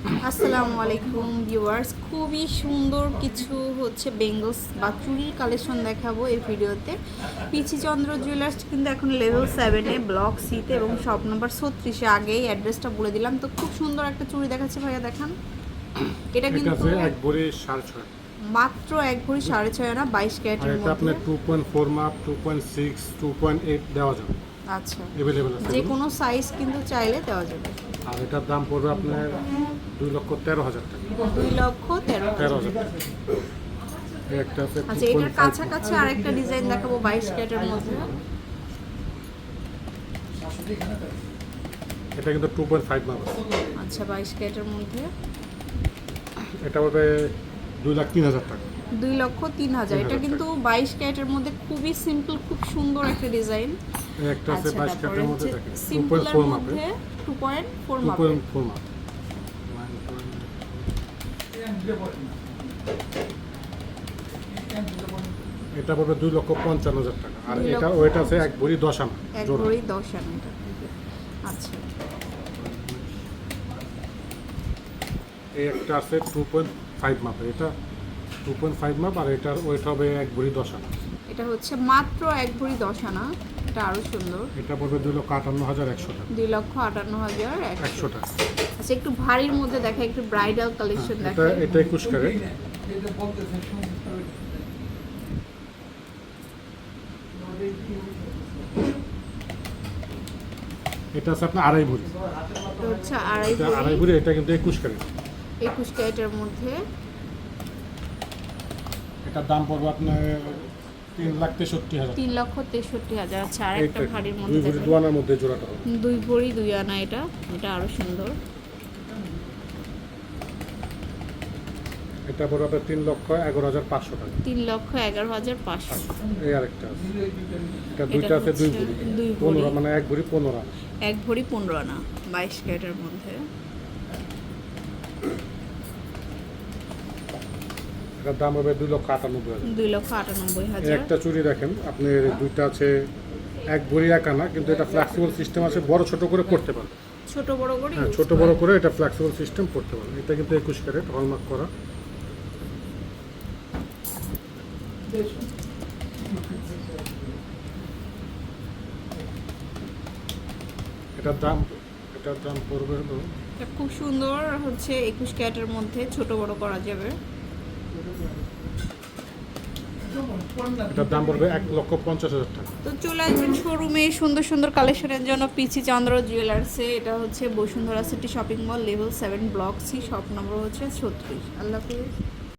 আসসালামু আলাইকুম ভিউয়ার্স। খুবই সুন্দর কিছু হচ্ছে বেঙ্গলস বা চুরির কালেকশন দেখাবো এই ভিডিওতে। পিচিচন্দ্র জুয়েলার্স কিন্তু এখন লেভেল সেভেনে ব্লক সিতে এবং শপ নাম্বার ছত্রিশে। আগেই অ্যাড্রেসটা বলে দিলাম। তো খুব সুন্দর একটা চুড়ি দেখাচ্ছে ভাইয়া দেখান। এটা কিন্তু এক ভরি সাড়ে ছয়। মাত্র এক ভরি সাড়ে ছয় আনা বাইশ ক্যারেটের এটা আপনার মধ্যে টু পয়েন্ট ফোর মাপ two point six two point eight দেওয়া যাবে। আচ্ছা। অ্যাভেলেবেল আছে যে। কোনো সাইজ কিন্তু চাইলে দেওয়া যাবে। আর এটার দাম পড়বে আপনার দুই লক্ষ তেরো হাজার টাকা। দুই লক্ষ তেরো তেরো হাজার টাকা। একটা আছে আচ্ছা এটার কাছাকাছি আরেকটা ডিজাইন দেখাবো বাইশ ক্যারেটের মধ্যে। এটা কিন্তু টু পয়েন্ট ফাইভ আছে আচ্ছা বাইশ ক্যারেটের মধ্যে। এটা পড়বে দুই লাখ তিন হাজার টাকা। দুই লক্ষ তিন হাজার। এটা কিন্তু বাইশ ক্যারেটের মধ্যে খুবই সিম্পল খুব সুন্দর একটা ডিজাইন একটা আছে আচ্ছা মধ্যে মাপে মাপে মাপ এটা পড়বে দুই লক্ষ পঞ্চান্ন হাজার টাকা। আর এটা ওইটা আছে এক ভরি দশ আনা এক ভরি দশ আনা আচ্ছা। এই একটা আছে টু পয়েন্ট ফাইভ মাপের এটা টু পয়েন্ট ফাইভ মাপ আর এটার ওইটা হবে এক ভরি দশ আনা। এটা হচ্ছে মাত্র এক ভরি দশ আনা। এটা আরও সুন্দর। এটা পড়বে দুই লক্ষ আটান্ন হাজার একশো টাকা। দুই লক্ষ আটান্ন হাজার একশো টাকা। আচ্ছা একটু ভারীর মধ্যে দেখা একটু ব্রাইডাল কালেকশন এটা দেখা এটা একুশ ক্যারেট এটা আছে আপনার আড়াই ভরি। এটা হচ্ছে আড়াই এটা আড়াই ভরি ভরি এটা কিন্তু একুশ ক্যারেট একুশ ক্যারেটের মধ্যে। এটার দাম পড়বে আপনার তিন লাখ তেষট্টি হাজার তিন লক্ষ তেষট্টি হাজার। আচ্ছা আর একটা ভারীর দুই মধ্যে ভরি দেখা দোয়ানার মধ্যে জোড়াটা হবে। দুই ভরি দুই আনা এটা এটা আরও সুন্দর। এটা পড়বে আপনার তিন লক্ষ এগারো হাজার পাঁচশো টাকা। তিন লক্ষ এগারো হাজার পাঁচশো। এই আরেকটা এটা দুইটা আছে দুই ভরি। দুই ভরি। পনেরো মানে এক ভরি পনেরো আনা। এক ভরি পনেরো আনা বাইশ ক্যারেটের মধ্যে। এটার দাম হবে দুই লক্ষ আটানব্বই হাজার। দুই লক্ষ আটানব্বই হাজার। একটা চুড়ি দেখেন আপনার দুইটা আছে এক ভরি এক আনা কিন্তু এটা ফ্লেক্সিবল সিস্টেম আছে বড় ছোট করে করতে পারবে ছোট বড় করে হ্যাঁ ছোট বড় করে এটা ফ্লেক্সিবল সিস্টেম করতে পারবে এটা কিন্তু একুশ ক্যারেট হলমার্ক করা। এটার দাম এটার দাম পড়বে খুব সুন্দর হচ্ছে একুশ ক্যারেটের মধ্যে ছোট বড় করা যাবে। এটার দাম পড়বে এক লক্ষ পঞ্চাশ হাজার টাকা। তো চলে আসবেন শোরুমে সুন্দর সুন্দর কালেকশনের জন্য পিসি চন্দ্র জুয়েলার্সে এটা হচ্ছে Bashundhara city shopping mall level seven block C shop নম্বর হচ্ছে ছত্রিশ। আল্লাহ হাফিজ।